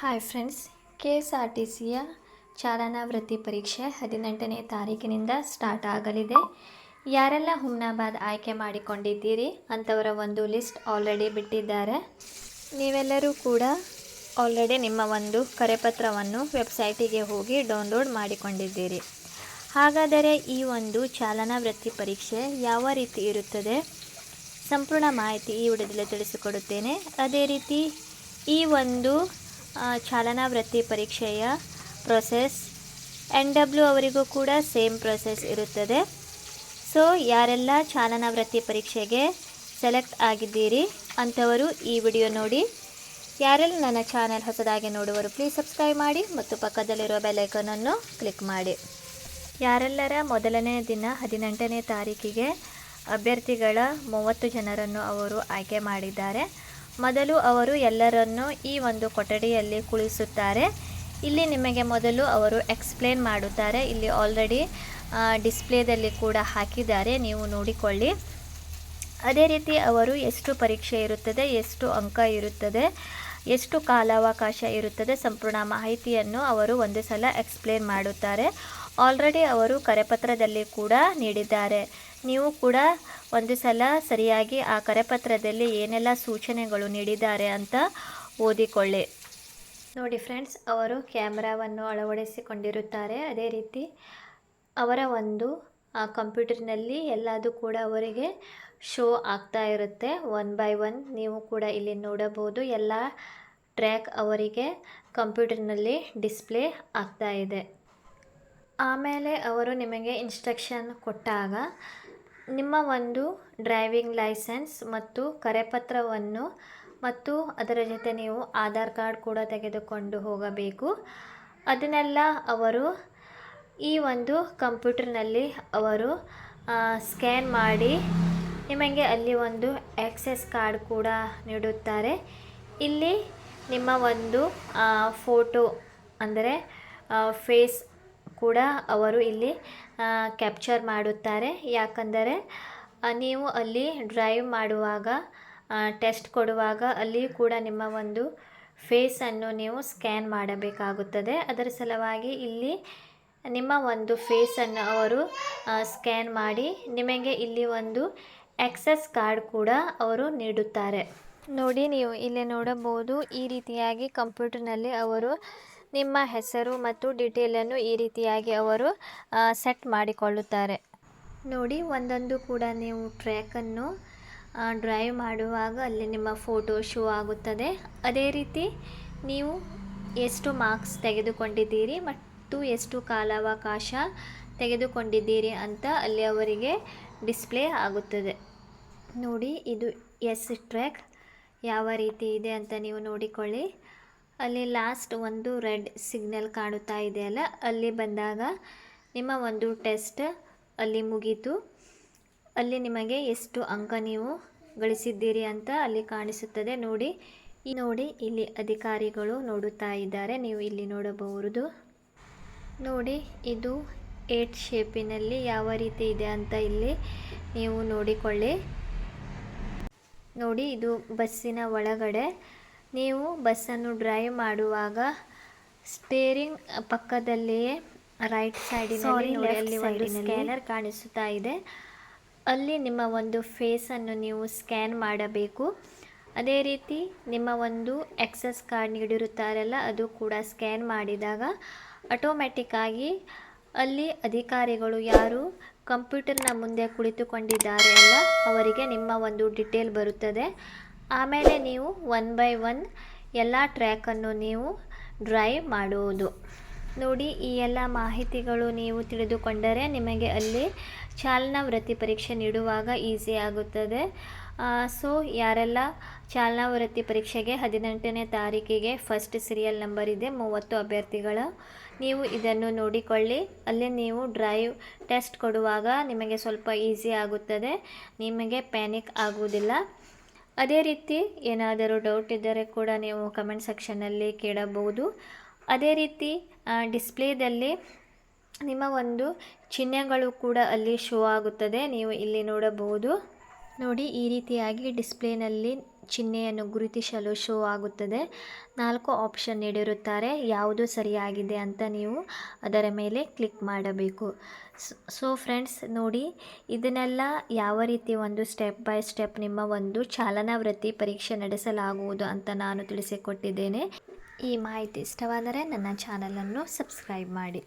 Hi friends K S R T ಸಿಯ ಚಾಲನಾ ವೃತ್ತಿ ಪರೀಕ್ಷೆ ಹದಿನೆಂಟನೇ ತಾರೀಕಿನಿಂದ ಸ್ಟಾರ್ಟ್ ಆಗಲಿದೆ. ಯಾರೆಲ್ಲ ಹುಮ್ನಾಬಾದ್ ಆಯ್ಕೆ ಮಾಡಿಕೊಂಡಿದ್ದೀರಿ ಅಂಥವರ ಒಂದು ಲಿಸ್ಟ್ ಆಲ್ರೆಡಿ ಬಿಟ್ಟಿದ್ದಾರೆ. ನೀವೆಲ್ಲರೂ ಕೂಡ ಆಲ್ರೆಡಿ ನಿಮ್ಮ ಒಂದು ಕರೆಪತ್ರವನ್ನು ವೆಬ್ಸೈಟಿಗೆ ಹೋಗಿ ಡೌನ್ಲೋಡ್ ಮಾಡಿಕೊಂಡಿದ್ದೀರಿ. ಹಾಗಾದರೆ ಈ ಒಂದು ಚಾಲನಾ ವೃತ್ತಿ ಪರೀಕ್ಷೆ ಯಾವ ರೀತಿ ಇರುತ್ತದೆ? ಸಂಪೂರ್ಣ ಮಾಹಿತಿ ಈ ವಿಡಿಯೋದಲ್ಲಿ ತಿಳಿಸಿಕೊಡುತ್ತೇನೆ. ಅದೇ ರೀತಿ ಈ ಒಂದು ಚಾಲನಾ ವೃತ್ತಿ ಪರೀಕ್ಷೆಯ ಪ್ರೊಸೆಸ್ ಎನ್ ಡಬ್ಲ್ಯೂ ಅವರಿಗೂ ಕೂಡ ಸೇಮ್ ಪ್ರೊಸೆಸ್ ಇರುತ್ತದೆ. ಸೊ ಯಾರೆಲ್ಲ ಚಾಲನಾ ವೃತ್ತಿ ಪರೀಕ್ಷೆಗೆ ಸೆಲೆಕ್ಟ್ ಆಗಿದ್ದೀರಿ ಅಂಥವರು ಈ ವಿಡಿಯೋ ನೋಡಿ. ಯಾರೆಲ್ಲ ನನ್ನ ಚಾನೆಲ್ ಹೊಸದಾಗಿ ನೋಡುವರು ಪ್ಲೀಸ್ ಸಬ್ಸ್ಕ್ರೈಬ್ ಮಾಡಿ ಮತ್ತು ಪಕ್ಕದಲ್ಲಿರುವ ಬೆಲೈಕನನ್ನು ಕ್ಲಿಕ್ ಮಾಡಿ. ಯಾರೆಲ್ಲರ ಮೊದಲನೇ ದಿನ ಹದಿನೆಂಟನೇ ತಾರೀಕಿಗೆ ಅಭ್ಯರ್ಥಿಗಳ ಮೂವತ್ತು ಜನರನ್ನು ಅವರು ಆಯ್ಕೆ ಮಾಡಿದ್ದಾರೆ. ಮೊದಲು ಅವರು ಎಲ್ಲರನ್ನು ಈ ಒಂದು ಕೊಠಡಿಯಲ್ಲಿ ಕುಳಿಸುತ್ತಾರೆ. ಇಲ್ಲಿ ನಿಮಗೆ ಮೊದಲು ಅವರು ಎಕ್ಸ್ಪ್ಲೇನ್ ಮಾಡುತ್ತಾರೆ. ಇಲ್ಲಿ ಆಲ್ರೆಡಿ ಡಿಸ್ಪ್ಲೇದಲ್ಲಿ ಕೂಡ ಹಾಕಿದ್ದಾರೆ. ನೀವು ನೋಡಿಕೊಳ್ಳಿ. ಅದೇ ರೀತಿ ಅವರು ಎಷ್ಟು ಪರೀಕ್ಷೆ ಇರುತ್ತದೆ, ಎಷ್ಟು ಅಂಕ ಇರುತ್ತದೆ, ಎಷ್ಟು ಕಾಲಾವಕಾಶ ಇರುತ್ತದೆ ಸಂಪೂರ್ಣ ಮಾಹಿತಿಯನ್ನು ಅವರು ಒಂದು ಸಲ ಎಕ್ಸ್ಪ್ಲೇನ್ ಮಾಡುತ್ತಾರೆ. ಆಲ್ರೆಡಿ ಅವರು ಕರೆಪತ್ರದಲ್ಲಿ ಕೂಡ ನೀಡಿದ್ದಾರೆ. ನೀವು ಕೂಡ ಒಂದು ಸಲ ಸರಿಯಾಗಿ ಆ ಕರೆಪತ್ರದಲ್ಲಿ ಏನೆಲ್ಲ ಸೂಚನೆಗಳು ನೀಡಿದ್ದಾರೆ ಅಂತ ಓದಿಕೊಳ್ಳಿ. ನೋಡಿ ಫ್ರೆಂಡ್ಸ್, ಅವರು ಕ್ಯಾಮ್ರಾವನ್ನು ಅಳವಡಿಸಿಕೊಂಡಿರುತ್ತಾರೆ. ಅದೇ ರೀತಿ ಅವರ ಒಂದು, ಆ ಕಂಪ್ಯೂಟರ್ನಲ್ಲಿ ಎಲ್ಲದೂ ಕೂಡ ಅವರಿಗೆ ಶೋ ಆಗ್ತಾ ಇರುತ್ತೆ. ಒನ್ ಬೈ ಒನ್ ನೀವು ಕೂಡ ಇಲ್ಲಿ ನೋಡಬಹುದು. ಎಲ್ಲ ಟ್ರ್ಯಾಕ್ ಅವರಿಗೆ ಕಂಪ್ಯೂಟರ್ನಲ್ಲಿ ಡಿಸ್ಪ್ಲೇ ಆಗ್ತಾ ಇದೆ. ಆಮೇಲೆ ಅವರು ನಿಮಗೆ ಇನ್ಸ್ಟ್ರಕ್ಷನ್ ಕೊಟ್ಟಾಗ ನಿಮ್ಮ ಒಂದು ಡ್ರೈವಿಂಗ್ ಲೈಸೆನ್ಸ್ ಮತ್ತು ಕರೆಪತ್ರವನ್ನು ಮತ್ತು ಅದರ ಜೊತೆ ನೀವು ಆಧಾರ್ ಕಾರ್ಡ್ ಕೂಡ ತೆಗೆದುಕೊಂಡು ಹೋಗಬೇಕು. ಅದನ್ನೆಲ್ಲ ಅವರು ಈ ಒಂದು ಕಂಪ್ಯೂಟರ್ನಲ್ಲಿ ಅವರು ಸ್ಕ್ಯಾನ್ ಮಾಡಿ ನಿಮಗೆ ಅಲ್ಲಿ ಒಂದು ಆಕ್ಸೆಸ್ ಕಾರ್ಡ್ ಕೂಡ ನೀಡುತ್ತಾರೆ. ಇಲ್ಲಿ ನಿಮ್ಮ ಒಂದು ಫೋಟೋ ಅಂದರೆ ಫೇಸ್ ಕೂಡ ಅವರು ಇಲ್ಲಿ ಕ್ಯಾಪ್ಚರ್ ಮಾಡುತ್ತಾರೆ. ಯಾಕಂದರೆ ನೀವು ಅಲ್ಲಿ ಡ್ರೈವ್ ಮಾಡುವಾಗ ಟೆಸ್ಟ್ ಕೊಡುವಾಗ ಅಲ್ಲಿ ಕೂಡ ನಿಮ್ಮ ಒಂದು ಫೇಸನ್ನು ನೀವು ಸ್ಕ್ಯಾನ್ ಮಾಡಬೇಕಾಗುತ್ತದೆ. ಅದರ ಸಲುವಾಗಿ ಇಲ್ಲಿ ನಿಮ್ಮ ಒಂದು ಫೇಸನ್ನು ಅವರು ಸ್ಕ್ಯಾನ್ ಮಾಡಿ ನಿಮಗೆ ಇಲ್ಲಿ ಒಂದು ಆಕ್ಸೆಸ್ ಕಾರ್ಡ್ ಕೂಡ ಅವರು ನೀಡುತ್ತಾರೆ. ನೋಡಿ, ನೀವು ಇಲ್ಲಿ ನೋಡಬಹುದು, ಈ ರೀತಿಯಾಗಿ ಕಂಪ್ಯೂಟರ್ನಲ್ಲಿ ಅವರು ನಿಮ್ಮ ಹೆಸರು ಮತ್ತು ಡೀಟೇಲನ್ನು ಈ ರೀತಿಯಾಗಿ ಅವರು ಸೆಟ್ ಮಾಡಿಕೊಳ್ಳುತ್ತಾರೆ. ನೋಡಿ, ಒಂದೊಂದು ಕೂಡ ನೀವು ಟ್ರ್ಯಾಕನ್ನು ಡ್ರೈವ್ ಮಾಡುವಾಗ ಅಲ್ಲಿ ನಿಮ್ಮ ಫೋಟೋ ಶೋ ಆಗುತ್ತದೆ. ಅದೇ ರೀತಿ ನೀವು ಎಷ್ಟು ಮಾರ್ಕ್ಸ್ ತೆಗೆದುಕೊಂಡಿದ್ದೀರಿ ಮತ್ತು ಎಷ್ಟು ಕಾಲಾವಕಾಶ ತೆಗೆದುಕೊಂಡಿದ್ದೀರಿ ಅಂತ ಅಲ್ಲಿ ಅವರಿಗೆ ಡಿಸ್ಪ್ಲೇ ಆಗುತ್ತದೆ. ನೋಡಿ, ಇದು ಎಸ್ ಟ್ರ್ಯಾಕ್ ಯಾವ ರೀತಿ ಇದೆ ಅಂತ ನೀವು ನೋಡಿಕೊಳ್ಳಿ. ಅಲ್ಲಿ ಲಾಸ್ಟ್ ಒಂದು ರೆಡ್ ಸಿಗ್ನಲ್ ಕಾಣುತ್ತಾ ಇದೆಯಲ್ಲ ಅಲ್ಲಿ? ಬಂದಾಗ ನಿಮ್ಮ ಒಂದು ಟೆಸ್ಟ್ ಅಲ್ಲಿ ಮುಗೀತು. ಅಲ್ಲಿ ನಿಮಗೆ ಎಷ್ಟು ಅಂಕ ನೀವು ಗಳಿಸಿದ್ದೀರಿ ಅಂತ ಅಲ್ಲಿ ಕಾಣಿಸುತ್ತದೆ. ನೋಡಿ, ಈ ನೋಡಿ ಇಲ್ಲಿ ಅಧಿಕಾರಿಗಳು ನೋಡುತ್ತಾ ಇದ್ದಾರೆ. ನೀವು ಇಲ್ಲಿ ನೋಡಬಹುದು. ನೋಡಿ, ಇದು ಏಟ್ ಶೇಪಿನಲ್ಲಿ ಯಾವ ರೀತಿ ಇದೆ ಅಂತ ಇಲ್ಲಿ ನೀವು ನೋಡಿಕೊಳ್ಳಿ. ನೋಡಿ, ಇದು ಬಸ್ಸಿನ ಒಳಗಡೆ ನೀವು ಬಸ್ಸನ್ನು ಡ್ರೈವ್ ಮಾಡುವಾಗ ಸ್ಟೇರಿಂಗ್ ಪಕ್ಕದಲ್ಲಿಯೇ ರೈಟ್ ಸೈಡಿನಲ್ಲಿ ನೋಡಲ್ಲಿ ಒಂದು ಸ್ಕ್ಯಾನರ್ ಕಾಣಿಸುತ್ತಾ ಇದೆ. ಅಲ್ಲಿ ನಿಮ್ಮ ಒಂದು ಫೇಸನ್ನು ನೀವು ಸ್ಕ್ಯಾನ್ ಮಾಡಬೇಕು. ಅದೇ ರೀತಿ ನಿಮ್ಮ ಒಂದು ಎಕ್ಸಸ್ ಕಾರ್ಡ್ ನೀಡಿರುತ್ತಾರಲ್ಲ ಅದು ಕೂಡ ಸ್ಕ್ಯಾನ್ ಮಾಡಿದಾಗ ಆಟೋಮ್ಯಾಟಿಕ್ಕಾಗಿ ಅಲ್ಲಿ ಅಧಿಕಾರಿಗಳು ಯಾರು ಕಂಪ್ಯೂಟರ್ನ ಮುಂದೆ ಕುಳಿತುಕೊಂಡಿದ್ದಾರೆ ಅಲ್ಲ ಅವರಿಗೆ ನಿಮ್ಮ ಒಂದು ಡಿಟೇಲ್ ಬರುತ್ತದೆ. ಆಮೇಲೆ ನೀವು ಒನ್ ಬೈ ಒನ್ ಎಲ್ಲ ಟ್ರ್ಯಾಕನ್ನು ನೀವು ಡ್ರೈವ್ ಮಾಡುವುದು. ನೋಡಿ, ಈ ಎಲ್ಲ ಮಾಹಿತಿಗಳು ನೀವು ತಿಳಿದುಕೊಂಡರೆ ನಿಮಗೆ ಅಲ್ಲಿ ಚಾಲನಾ ವೃತ್ತಿ ಪರೀಕ್ಷೆ ನೀಡುವಾಗ ಈಸಿ ಆಗುತ್ತದೆ. ಸೊ, ಯಾರೆಲ್ಲ ಚಾಲನಾ ವೃತ್ತಿ ಪರೀಕ್ಷೆಗೆ ಹದಿನೆಂಟನೇ ತಾರೀಕಿಗೆ ಫಸ್ಟ್ ಸೀರಿಯಲ್ ನಂಬರ್ ಇದೆ, ಮೂವತ್ತು ಅಭ್ಯರ್ಥಿಗಳ, ನೀವು ಇದನ್ನು ನೋಡಿಕೊಳ್ಳಿ. ಅಲ್ಲಿ ನೀವು ಡ್ರೈವ್ ಟೆಸ್ಟ್ ಕೊಡುವಾಗ ನಿಮಗೆ ಸ್ವಲ್ಪ ಈಸಿ ಆಗುತ್ತದೆ, ನಿಮಗೆ ಪ್ಯಾನಿಕ್ ಆಗುವುದಿಲ್ಲ. ಅದೇ ರೀತಿ ಏನಾದರೂ ಡೌಟ್ ಇದ್ದರೆ ಕೂಡ ನೀವು ಕಮೆಂಟ್ ಸೆಕ್ಷನ್ನಲ್ಲಿ ಕೇಳಬಹುದು. ಅದೇ ರೀತಿ ಡಿಸ್ಪ್ಲೇದಲ್ಲಿ ನಿಮ್ಮ ಒಂದು ಚಿಹ್ನೆಗಳು ಕೂಡ ಅಲ್ಲಿ ಶೋ ಆಗುತ್ತದೆ. ನೀವು ಇಲ್ಲಿ ನೋಡಬಹುದು. ನೋಡಿ, ಈ ರೀತಿಯಾಗಿ ಡಿಸ್ಪ್ಲೇನಲ್ಲಿ ಚಿಹ್ನೆಯನ್ನು ಗುರುತಿಸಲು ಶೋ ಆಗುತ್ತದೆ. ನಾಲ್ಕು ಆಪ್ಷನ್ ನೀಡಿರುತ್ತಾರೆ. ಯಾವುದು ಸರಿಯಾಗಿದೆ ಅಂತ ನೀವು ಅದರ ಮೇಲೆ ಕ್ಲಿಕ್ ಮಾಡಬೇಕು. ಸೊ ಫ್ರೆಂಡ್ಸ್, ನೋಡಿ, ಇದನ್ನೆಲ್ಲ ಯಾವ ರೀತಿ ಒಂದು ಸ್ಟೆಪ್ ಬೈ ಸ್ಟೆಪ್ ನಿಮ್ಮ ಒಂದು ಚಾಲನಾ ವೃತ್ತಿ ಪರೀಕ್ಷೆ ನಡೆಸಲಾಗುವುದು ಅಂತ ನಾನು ತಿಳಿಸಿಕೊಟ್ಟಿದ್ದೇನೆ. ಈ ಮಾಹಿತಿ ಇಷ್ಟವಾದರೆ ನನ್ನ ಚಾನಲನ್ನು ಸಬ್ಸ್ಕ್ರೈಬ್ ಮಾಡಿ.